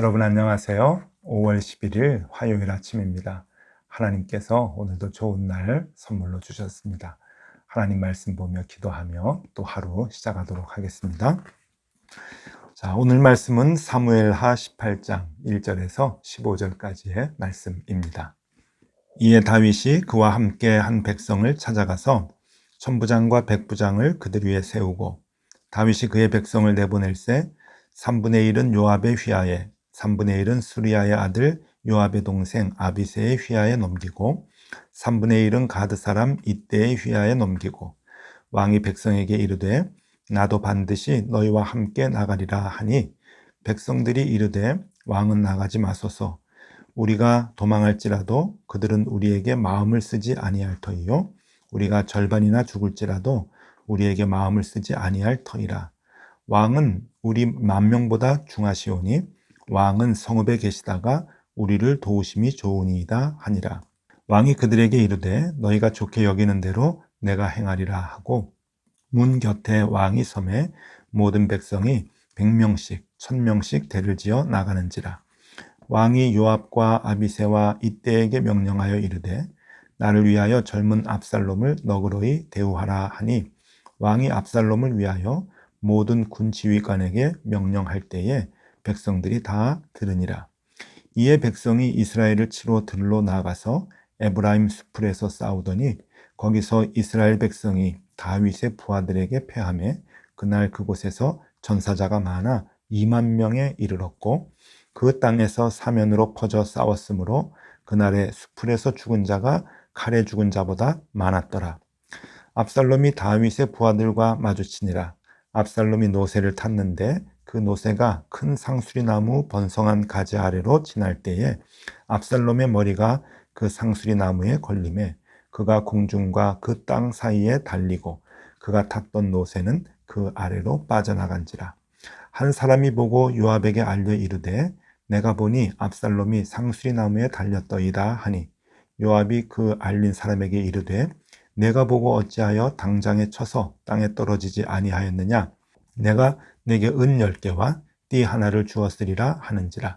여러분 안녕하세요. 5월 11일 화요일 아침입니다. 하나님께서 오늘도 좋은 날 선물로 주셨습니다. 하나님 말씀 보며 기도하며 또 하루 시작하도록 하겠습니다. 자, 오늘 말씀은 사무엘하 18장 1절에서 15절까지의 말씀입니다. 이에 다윗이 그와 함께 한 백성을 찾아가서 천부장과 백부장을 그들 위에 세우고 다윗이 그의 백성을 내보낼세 3분의 1은 요압의 휘하에 3분의 1은 수리아의 아들 요압의 동생 아비세의 휘하에 넘기고 3분의 1은 가드 사람 이때의 휘하에 넘기고 왕이 백성에게 이르되 나도 반드시 너희와 함께 나가리라 하니 백성들이 이르되 왕은 나가지 마소서. 우리가 도망할지라도 그들은 우리에게 마음을 쓰지 아니할 터이요. 우리가 절반이나 죽을지라도 우리에게 마음을 쓰지 아니할 터이라. 왕은 우리 만 명보다 중하시오니 왕은 성읍에 계시다가 우리를 도우심이 좋으니이다 하니라. 왕이 그들에게 이르되 너희가 좋게 여기는 대로 내가 행하리라 하고 문 곁에 왕이 섬에 모든 백성이 백명씩 천명씩 대를 지어 나가는지라. 왕이 요압과 아비세와 이때에게 명령하여 이르되 나를 위하여 젊은 압살롬을 너그러이 대우하라 하니 왕이 압살롬을 위하여 모든 군 지휘관에게 명령할 때에 백성들이 다 들으니라. 이에 백성이 이스라엘을 치러 들로 나가서 에브라임 수풀에서 싸우더니 거기서 이스라엘 백성이 다윗의 부하들에게 패함에 그날 그곳에서 전사자가 많아 2만 명에 이르렀고 그 땅에서 사면으로 퍼져 싸웠으므로 그날의 수풀에서 죽은 자가 칼에 죽은 자보다 많았더라. 압살롬이 다윗의 부하들과 마주치니라. 압살롬이 노새를 탔는데 그 노새가 큰 상수리 나무 번성한 가지 아래로 지날 때에 압살롬의 머리가 그 상수리 나무에 걸림에 그가 공중과 그 땅 사이에 달리고 그가 탔던 노새는 그 아래로 빠져나간지라. 한 사람이 보고 요압에게 알려 이르되 내가 보니 압살롬이 상수리 나무에 달렸더이다 하니. 요압이 그 알린 사람에게 이르되 내가 보고 어찌하여 당장에 쳐서 땅에 떨어지지 아니하였느냐? 내가 내게 은열 개와 띠 하나를 주었으리라 하는지라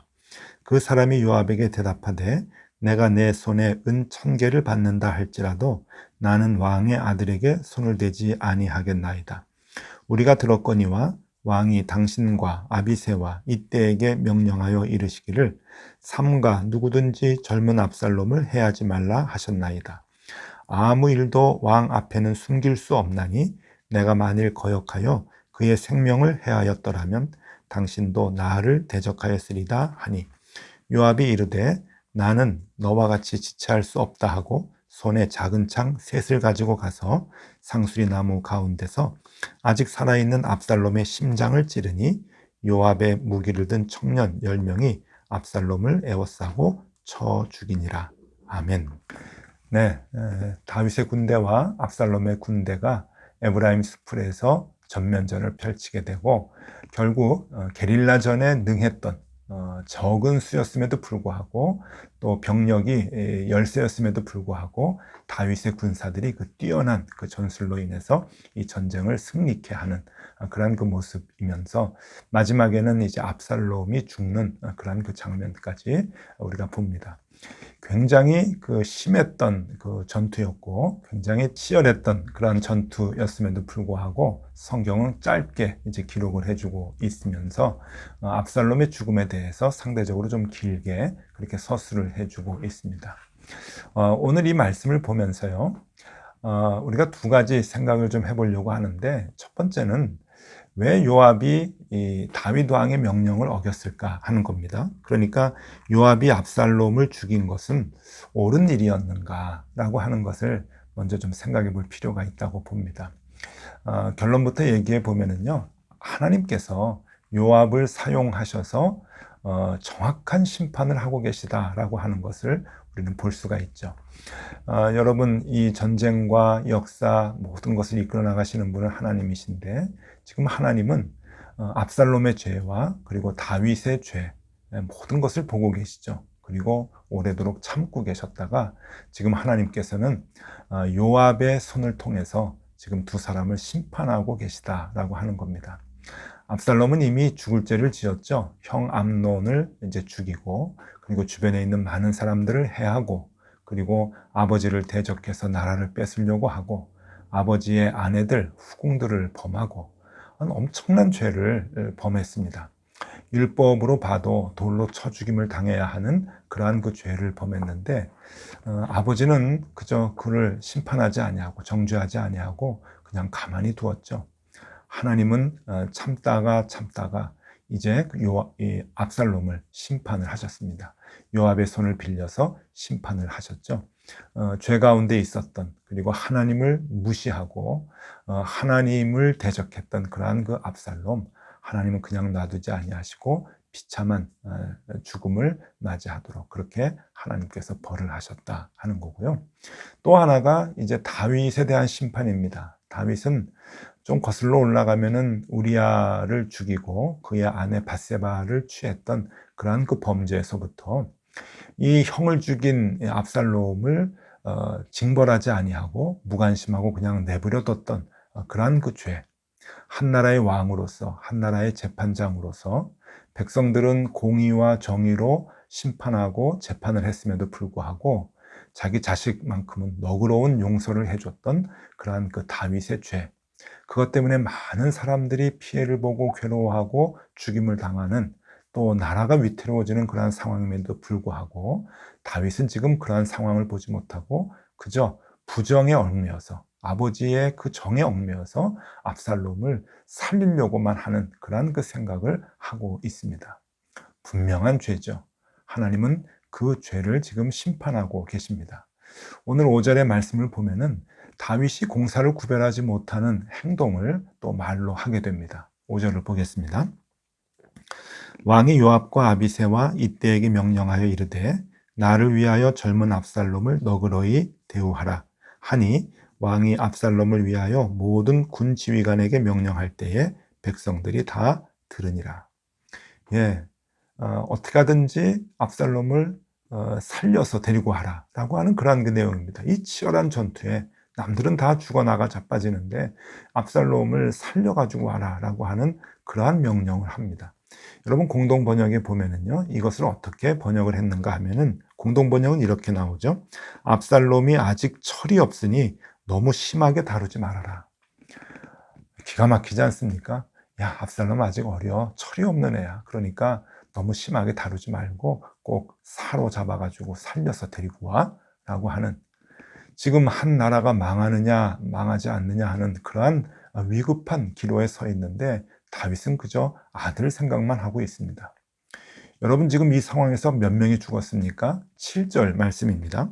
그 사람이 요압에게 대답하되 내가 내 손에 은 천 개를 받는다 할지라도 나는 왕의 아들에게 손을 대지 아니하겠나이다 우리가 들었거니와 왕이 당신과 아비세와 이때에게 명령하여 이르시기를 삼가 누구든지 젊은 압살롬을 해하지 말라 하셨나이다. 아무 일도 왕 앞에는 숨길 수 없나니 내가 만일 거역하여 그의 생명을 해하였더라면 당신도 나를 대적하였으리다 하니 요압이 이르되 나는 너와 같이 지체할 수 없다 하고 손에 작은 창 셋을 가지고 가서 상수리 나무 가운데서 아직 살아있는 압살롬의 심장을 찌르니 요압의 무기를 든 청년 10명이 압살롬을 에워싸고 쳐 죽이니라. 아멘. 네, 다윗의 군대와 압살롬의 군대가 에브라임 스풀에서 전면전을 펼치게 되고 결국 어, 게릴라전에 능했던 어, 적은 수였음에도 불구하고 또 병력이 열세였음에도 불구하고 다윗의 군사들이 그 뛰어난 그 전술로 인해서 이 전쟁을 승리케 하는 어, 그러한 그 모습이면서 마지막에는 이제 압살롬이 죽는 그러한 그 장면까지 우리가 봅니다. 굉장히 그 심했던 그 전투였고 굉장히 치열했던 그런 전투였음에도 불구하고 성경은 짧게 이제 기록을 해주고 있으면서 어, 압살롬의 죽음에 대해서 상대적으로 좀 길게 그렇게 서술을 해주고 있습니다. 어, 오늘 이 말씀을 보면서요, 어, 우리가 두 가지 생각을 좀 해보려고 하는데 첫 번째는 왜 요압이 이 다윗 왕의 명령을 어겼을까 하는 겁니다. 그러니까 요압이 압살롬을 죽인 것은 옳은 일이었는가라고 하는 것을 먼저 좀 생각해 볼 필요가 있다고 봅니다. 어, 결론부터 얘기해 보면은요, 하나님께서 요압을 사용하셔서 어, 정확한 심판을 하고 계시다라고 하는 것을 우리는 볼 수가 있죠. 어, 여러분 이 전쟁과 역사 모든 것을 이끌어 나가시는 분은 하나님이신데 지금 하나님은 어, 압살롬의 죄와 그리고 다윗의 죄 예, 모든 것을 보고 계시죠. 그리고 오래도록 참고 계셨다가 지금 하나님께서는 어, 요압의 손을 통해서 지금 두 사람을 심판하고 계시다라고 하는 겁니다. 압살롬은 이미 죽을 죄를 지었죠. 형 암논을 이제 죽이고 그리고 주변에 있는 많은 사람들을 해하고 그리고 아버지를 대적해서 나라를 뺏으려고 하고 아버지의 아내들, 후궁들을 범하고 엄청난 죄를 범했습니다. 율법으로 봐도 돌로 쳐 죽임을 당해야 하는 그러한 그 죄를 범했는데 어, 아버지는 그저 그를 심판하지 아니하고 정죄하지 아니하고 그냥 가만히 두었죠. 하나님은 어, 참다가 참다가 이제 그 요, 이 압살롬을 심판을 하셨습니다. 요압의 손을 빌려서 심판을 하셨죠. 어, 죄 가운데 있었던 그리고 하나님을 무시하고 어, 하나님을 대적했던 그러한 그 압살롬 하나님은 그냥 놔두지 아니하시고 비참한 어, 죽음을 맞이하도록 그렇게 하나님께서 벌을 하셨다 하는 거고요. 또 하나가 이제 다윗에 대한 심판입니다. 다윗은 좀 거슬러 올라가면은 우리아를 죽이고 그의 아내 바세바를 취했던 그러한 그 범죄에서부터 이 형을 죽인 압살롬을 어, 징벌하지 아니하고 무관심하고 그냥 내버려 뒀던 어, 그러한 그 죄. 한 나라의 왕으로서 한 나라의 재판장으로서 백성들은 공의와 정의로 심판하고 재판을 했음에도 불구하고 자기 자식만큼은 너그러운 용서를 해줬던 그러한 그 다윗의 죄. 그것 때문에 많은 사람들이 피해를 보고 괴로워하고 죽임을 당하는 또 나라가 위태로워지는 그러한 상황임에도 불구하고 다윗은 지금 그러한 상황을 보지 못하고 그저 부정에 얽매여서 아버지의 그 정에 얽매여서 압살롬을 살리려고만 하는 그러한 그 생각을 하고 있습니다. 분명한 죄죠. 하나님은 그 죄를 지금 심판하고 계십니다. 오늘 5절의 말씀을 보면은 다윗이 공사를 구별하지 못하는 행동을 또 말로 하게 됩니다. 5절을 보겠습니다. 왕이 요압과 아비세와 이때에게 명령하여 이르되 나를 위하여 젊은 압살롬을 너그러이 대우하라 하니 왕이 압살롬을 위하여 모든 군 지휘관에게 명령할 때에 백성들이 다 들으니라. 예, 어, 떻게 하든지 압살롬을 어, 살려서 데리고 하라라고 하는 그러한 그 내용입니다. 이 치열한 전투에 남들은 다 죽어나가 자빠지는데 압살롬을 살려가지고 와라라고 하는 그러한 명령을 합니다. 여러분 공동 번역에 보면은요 이것을 어떻게 번역을 했는가 하면은 공동 번역은 이렇게 나오죠. 압살롬이 아직 철이 없으니 너무 심하게 다루지 말아라. 기가 막히지 않습니까? 야 압살롬 아직 어려 철이 없는 애야. 그러니까 너무 심하게 다루지 말고 꼭 사로잡아 가지고 살려서 데리고 와 라고 하는 지금 한 나라가 망하느냐 망하지 않느냐 하는 그러한 위급한 기로에 서 있는데 다윗은 그저 아들 생각만 하고 있습니다. 여러분 지금 이 상황에서 몇 명이 죽었습니까? 7절 말씀입니다.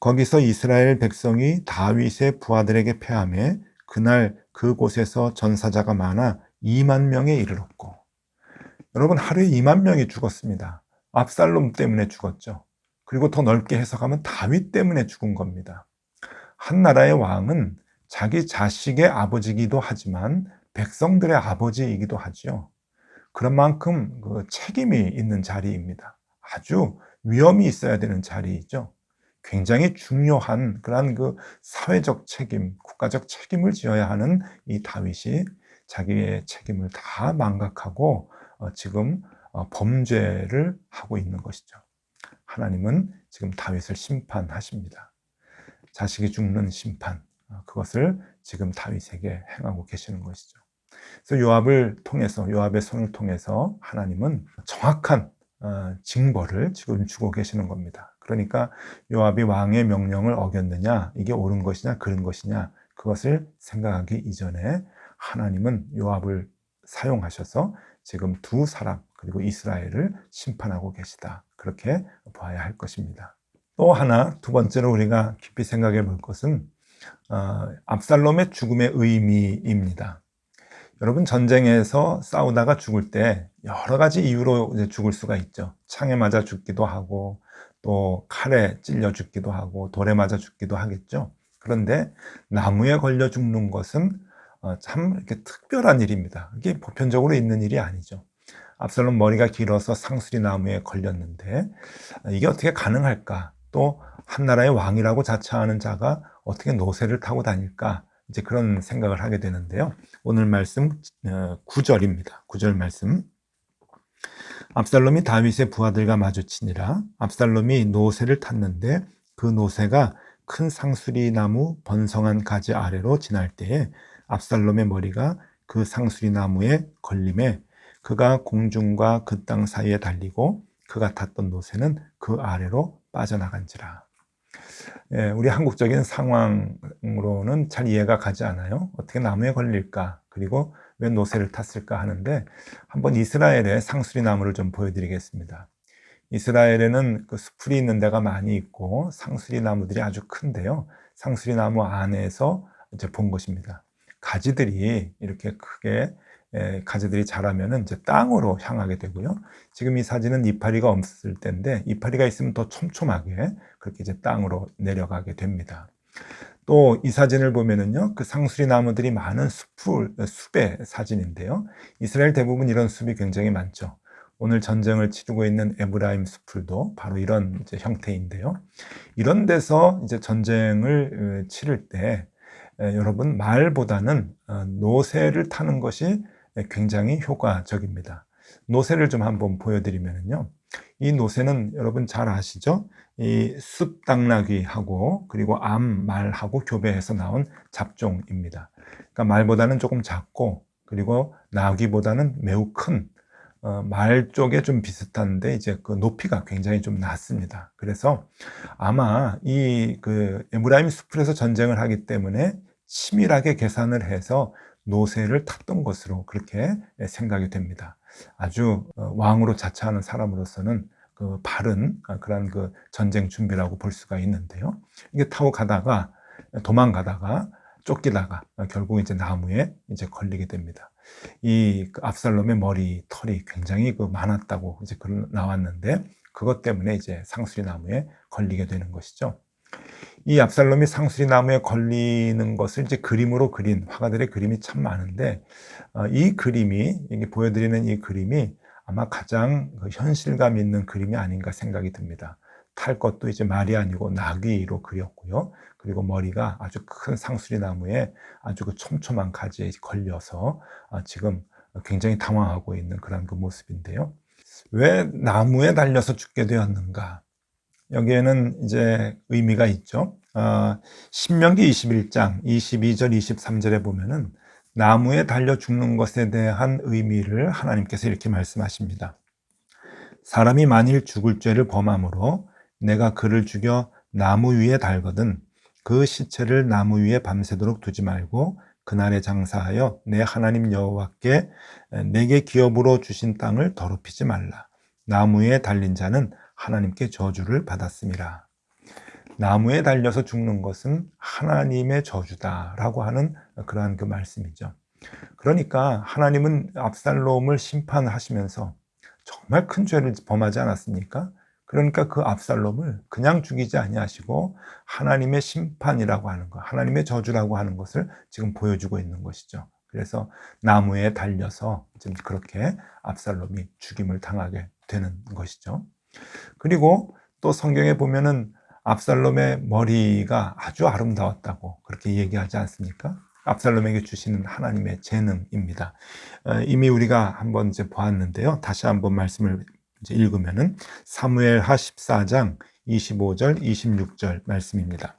거기서 이스라엘 백성이 다윗의 부하들에게 패함에 그날 그곳에서 전사자가 많아 2만 명에 이르렀고 여러분 하루에 2만 명이 죽었습니다. 압살롬 때문에 죽었죠. 그리고 더 넓게 해석하면 다윗 때문에 죽은 겁니다. 한 나라의 왕은 자기 자식의 아버지기도 하지만 백성들의 아버지이기도 하지요. 그런 만큼 그 책임이 있는 자리입니다. 아주 위험이 있어야 되는 자리이죠. 굉장히 중요한 그러한 그 사회적 책임, 국가적 책임을 지어야 하는 이 다윗이 자기의 책임을 다 망각하고 어, 지금 어, 범죄를 하고 있는 것이죠. 하나님은 지금 다윗을 심판하십니다. 자식이 죽는 심판, 어, 그것을 지금 다윗에게 행하고 계시는 것이죠. 그래서 요압을 통해서 요압의 손을 통해서 하나님은 정확한 어, 징벌을 지금 주고 계시는 겁니다. 그러니까 요압이 왕의 명령을 어겼느냐, 이게 옳은 것이냐, 그른 것이냐, 그것을 생각하기 이전에 하나님은 요압을 사용하셔서 지금 두 사람, 그리고 이스라엘을 심판하고 계시다. 그렇게 봐야 할 것입니다. 또 하나, 두 번째로 우리가 깊이 생각해 볼 것은, 어, 압살롬의 죽음의 의미입니다. 여러분 전쟁에서 싸우다가 죽을 때 여러 가지 이유로 죽을 수가 있죠. 창에 맞아 죽기도 하고 또 칼에 찔려 죽기도 하고 돌에 맞아 죽기도 하겠죠. 그런데 나무에 걸려 죽는 것은 어, 참 이렇게 특별한 일입니다. 이게 보편적으로 있는 일이 아니죠. 압살롬 머리가 길어서 상수리 나무에 걸렸는데 이게 어떻게 가능할까? 또 한 나라의 왕이라고 자처하는 자가 어떻게 노새를 타고 다닐까? 이제 그런 생각을 하게 되는데요. 오늘 말씀 9절입니다. 어, 9절 말씀. 압살롬이 다윗의 부하들과 마주치니라. 압살롬이 노새를 탔는데 그 노새가 큰 상수리 나무 번성한 가지 아래로 지날 때에 압살롬의 머리가 그 상수리 나무에 걸림에 그가 공중과 그 땅 사이에 달리고 그가 탔던 노새는 그 아래로 빠져나간지라. 예, 우리 한국적인 상황으로는 잘 이해가 가지 않아요. 어떻게 나무에 걸릴까? 그리고 왜 노새를 탔을까 하는데 한번 이스라엘의 상수리 나무를 좀 보여드리겠습니다. 이스라엘에는 그 수풀이 있는 데가 많이 있고 상수리 나무들이 아주 큰데요. 상수리 나무 안에서 이제 본 것입니다. 가지들이 이렇게 크게 가지들이 자라면은 이제 땅으로 향하게 되고요. 지금 이 사진은 이파리가 없을 때인데 이파리가 있으면 더 촘촘하게 그렇게 이제 땅으로 내려가게 됩니다. 또 이 사진을 보면은요, 그 상수리 나무들이 많은 숲을, 숲의 사진인데요. 이스라엘 대부분 이런 숲이 굉장히 많죠. 오늘 전쟁을 치르고 있는 에브라임 숲풀도 바로 이런 형태인데요. 이런 데서 이제 전쟁을 어, 치를 때 여러분 말보다는 어, 노새를 타는 것이 굉장히 효과적입니다. 노새를 좀 한번 보여드리면요. 이 노새는 여러분 잘 아시죠? 이 숲당나귀하고 그리고 암, 말하고 교배해서 나온 잡종입니다. 그러니까 말보다는 조금 작고 그리고 나귀보다는 매우 큰 어, 말 쪽에 좀 비슷한데 이제 그 높이가 굉장히 좀 낮습니다. 그래서 아마 이 그 에브라임 숲에서 전쟁을 하기 때문에 치밀하게 계산을 해서 노새를 탔던 것으로 그렇게 생각이 됩니다. 아주 어, 왕으로 자처하는 사람으로서는 그 바른 어, 그런 그 전쟁 준비라고 볼 수가 있는데요. 이게 타고 가다가 도망가다가 쫓기다가 결국 이제 나무에 이제 걸리게 됩니다. 이그 압살롬의 머리 털이 굉장히 그 많았다고 이제 나왔는데 그것 때문에 이제 상수리 나무에 걸리게 되는 것이죠. 이 압살롬이 상수리 나무에 걸리는 것을 이제 그림으로 그린 화가들의 그림이 참 많은데 어, 이 그림이 이게 보여드리는 이 그림이 아마 가장 그 현실감 있는 그림이 아닌가 생각이 듭니다. 탈 것도 이제 말이 아니고 나귀로 그렸고요. 그리고 머리가 아주 큰 상수리 나무에 아주 그 촘촘한 가지에 걸려서 어, 지금 굉장히 당황하고 있는 그런 그 모습인데요. 왜 나무에 달려서 죽게 되었는가? 여기에는 이제 의미가 있죠. 어, 신명기 21장 22절 23절에 보면은 나무에 달려 죽는 것에 대한 의미를 하나님께서 이렇게 말씀하십니다. 사람이 만일 죽을 죄를 범함으로 내가 그를 죽여 나무 위에 달거든 그 시체를 나무 위에 밤새도록 두지 말고 그날에 장사하여 내 하나님 여호와께 내게 기업으로 주신 땅을 더럽히지 말라. 나무에 달린 자는 하나님께 저주를 받았습니다. 나무에 달려서 죽는 것은 하나님의 저주다라고 하는 그러한 그 말씀이죠. 그러니까 하나님은 압살롬을 심판하시면서 정말 큰 죄를 범하지 않았습니까? 그러니까 그 압살롬을 그냥 죽이지 아니하시고 하나님의 심판이라고 하는 것, 하나님의 저주라고 하는 것을 지금 보여주고 있는 것이죠. 그래서 나무에 달려서 지금 그렇게 압살롬이 죽임을 당하게 되는 것이죠. 그리고 또 성경에 보면은 압살롬의 머리가 아주 아름다웠다고 그렇게 얘기하지 않습니까? 압살롬에게 주시는 하나님의 재능입니다. 어, 이미 우리가 한번 이제 보았는데요. 다시 한번 말씀을 읽으면은 사무엘하 14장 25절 26절 말씀입니다.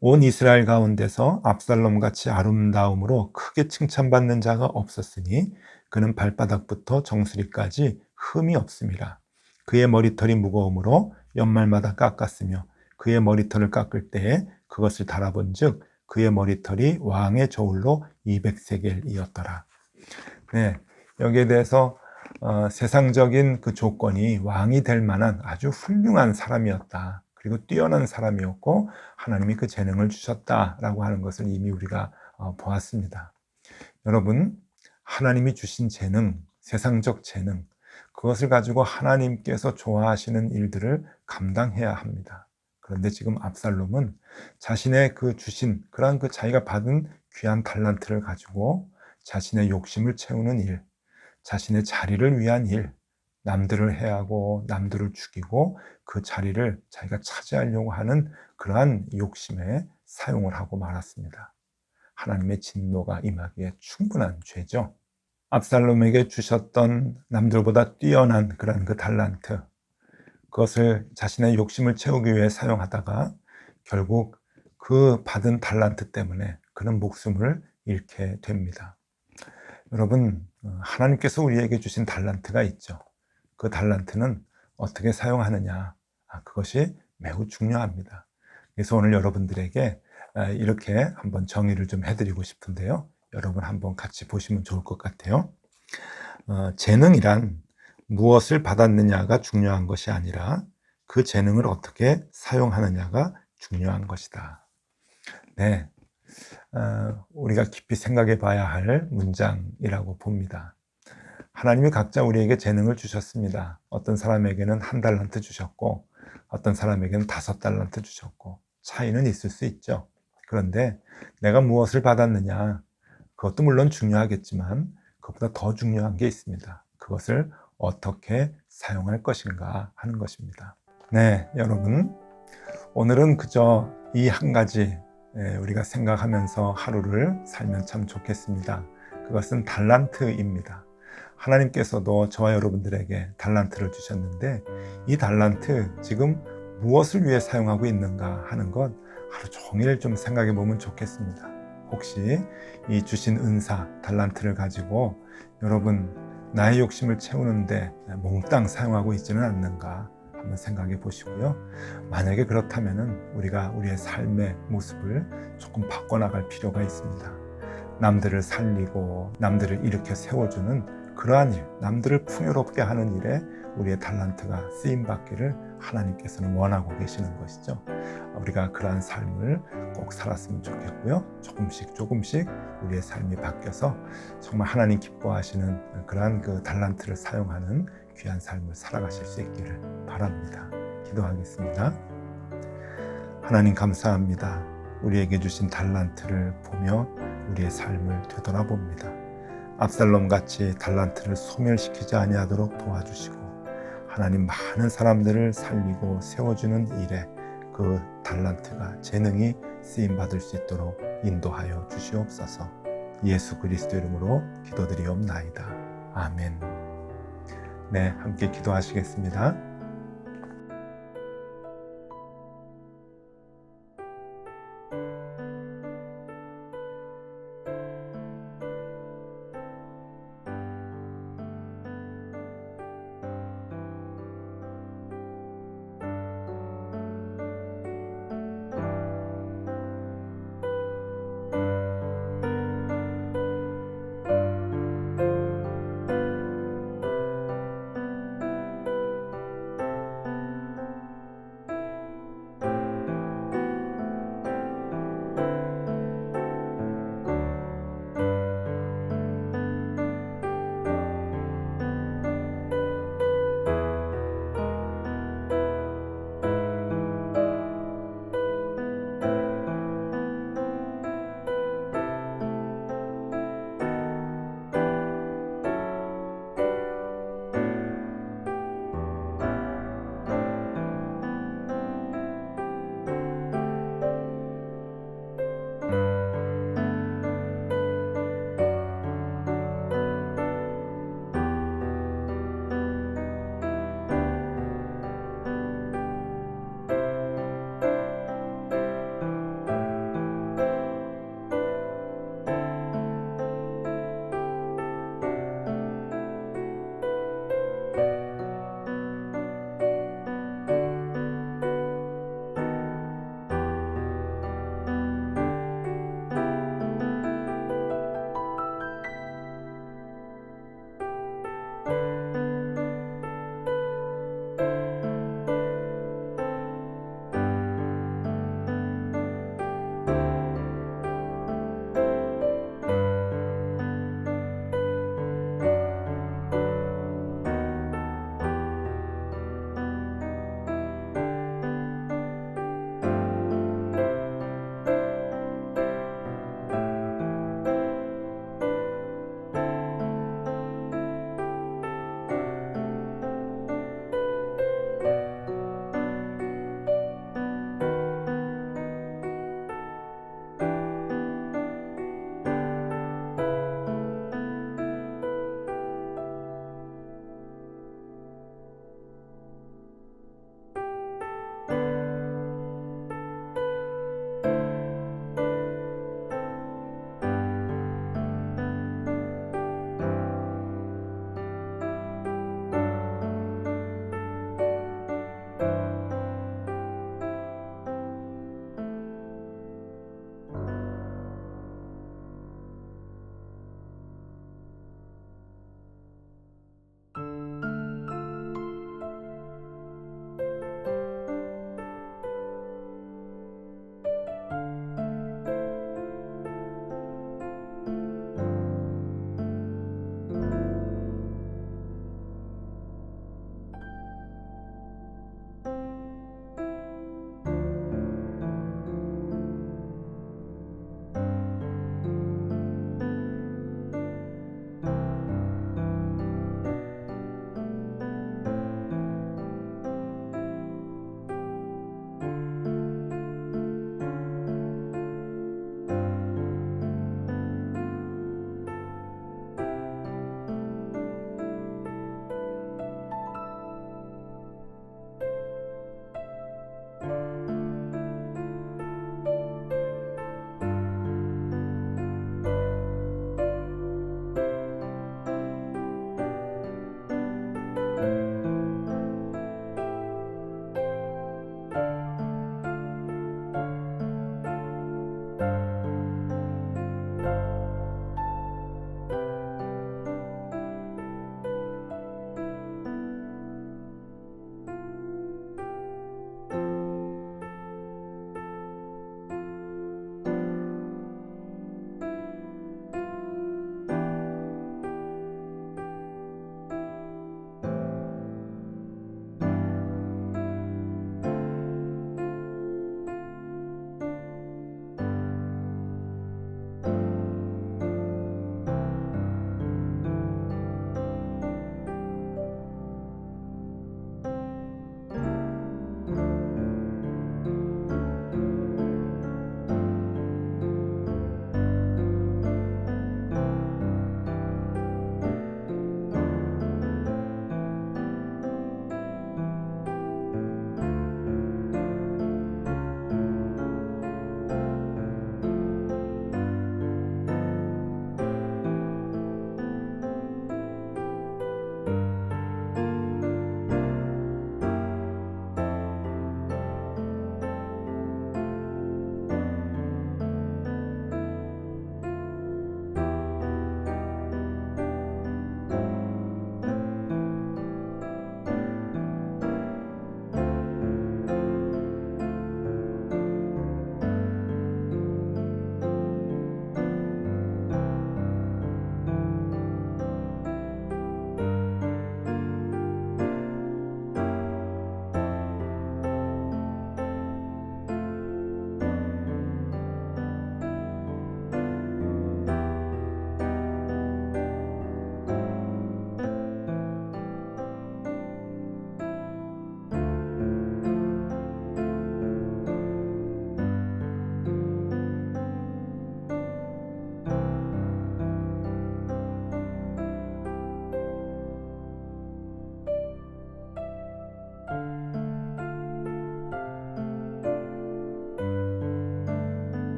온 이스라엘 가운데서 압살롬 같이 아름다움으로 크게 칭찬받는 자가 없었으니 그는 발바닥부터 정수리까지 흠이 없습니다. 그의 머리털이 무거움으로 연말마다 깎았으며 그의 머리털을 깎을 때에 그것을 달아본 즉 그의 머리털이 왕의 저울로 200세겔이었더라. 네, 여기에 대해서 어, 세상적인 그 조건이 왕이 될 만한 아주 훌륭한 사람이었다. 그리고 뛰어난 사람이었고 하나님이 그 재능을 주셨다라고 하는 것을 이미 우리가 어, 보았습니다. 여러분, 하나님이 주신 재능, 세상적 재능, 그것을 가지고 하나님께서 좋아하시는 일들을 감당해야 합니다. 그런데 지금 압살롬은 자신의 그 주신 그러한 그 자기가 받은 귀한 달란트를 가지고 자신의 욕심을 채우는 일, 자신의 자리를 위한 일, 남들을 해하고 남들을 죽이고 그 자리를 자기가 차지하려고 하는 그러한 욕심에 사용을 하고 말았습니다. 하나님의 진노가 임하기에 충분한 죄죠. 압살롬에게 주셨던 남들보다 뛰어난 그런 그 달란트, 그것을 자신의 욕심을 채우기 위해 사용하다가 결국 그 받은 달란트 때문에 그는 목숨을 잃게 됩니다. 여러분, 하나님께서 우리에게 주신 달란트가 있죠. 그 달란트는 어떻게 사용하느냐, 아, 그것이 매우 중요합니다. 그래서 오늘 여러분들에게 아, 이렇게 한번 정의를 좀 해드리고 싶은데요. 여러분 한번 같이 보시면 좋을 것 같아요. 어, 재능이란 무엇을 받았느냐가 중요한 것이 아니라 그 재능을 어떻게 사용하느냐가 중요한 것이다. 네. 어, 우리가 깊이 생각해 봐야 할 문장이라고 봅니다. 하나님이 각자 우리에게 재능을 주셨습니다. 어떤 사람에게는 한 달란트 주셨고, 어떤 사람에게는 다섯 달란트 주셨고, 차이는 있을 수 있죠. 그런데 내가 무엇을 받았느냐, 그것도 물론 중요하겠지만, 그것보다 더 중요한 게 있습니다. 그것을 어떻게 사용할 것인가 하는 것입니다. 네, 여러분. 오늘은 그저 이 한 가지 예, 우리가 생각하면서 하루를 살면 참 좋겠습니다. 그것은 달란트입니다. 하나님께서도 저와 여러분들에게 달란트를 주셨는데 이 달란트 지금 무엇을 위해 사용하고 있는가 하는 것 하루 종일 좀 생각해 보면 좋겠습니다. 혹시 이 주신 은사, 달란트를 가지고 여러분 나의 욕심을 채우는데 몽땅 사용하고 있지는 않는가 한번 생각해 보시고요. 만약에 그렇다면 우리가 우리의 삶의 모습을 조금 바꿔나갈 필요가 있습니다. 남들을 살리고 남들을 일으켜 세워주는 그러한 일, 남들을 풍요롭게 하는 일에 우리의 달란트가 쓰임 받기를 하나님께서는 원하고 계시는 것이죠. 우리가 그러한 삶을 꼭 살았으면 좋겠고요. 조금씩 조금씩 우리의 삶이 바뀌어서 정말 하나님 기뻐하시는 그러한 그 달란트를 사용하는 귀한 삶을 살아가실 수 있기를 바랍니다. 기도하겠습니다. 하나님 감사합니다. 우리에게 주신 달란트를 보며 우리의 삶을 되돌아봅니다. 압살롬 같이 달란트를 소멸시키지 아니하도록 도와주시고 하나님 많은 사람들을 살리고 세워주는 일에 그 달란트가 재능이 쓰임 받을 수 있도록 인도하여 주시옵소서. 예수 그리스도 이름으로 기도드리옵나이다. 아멘. 네, 함께 기도하시겠습니다.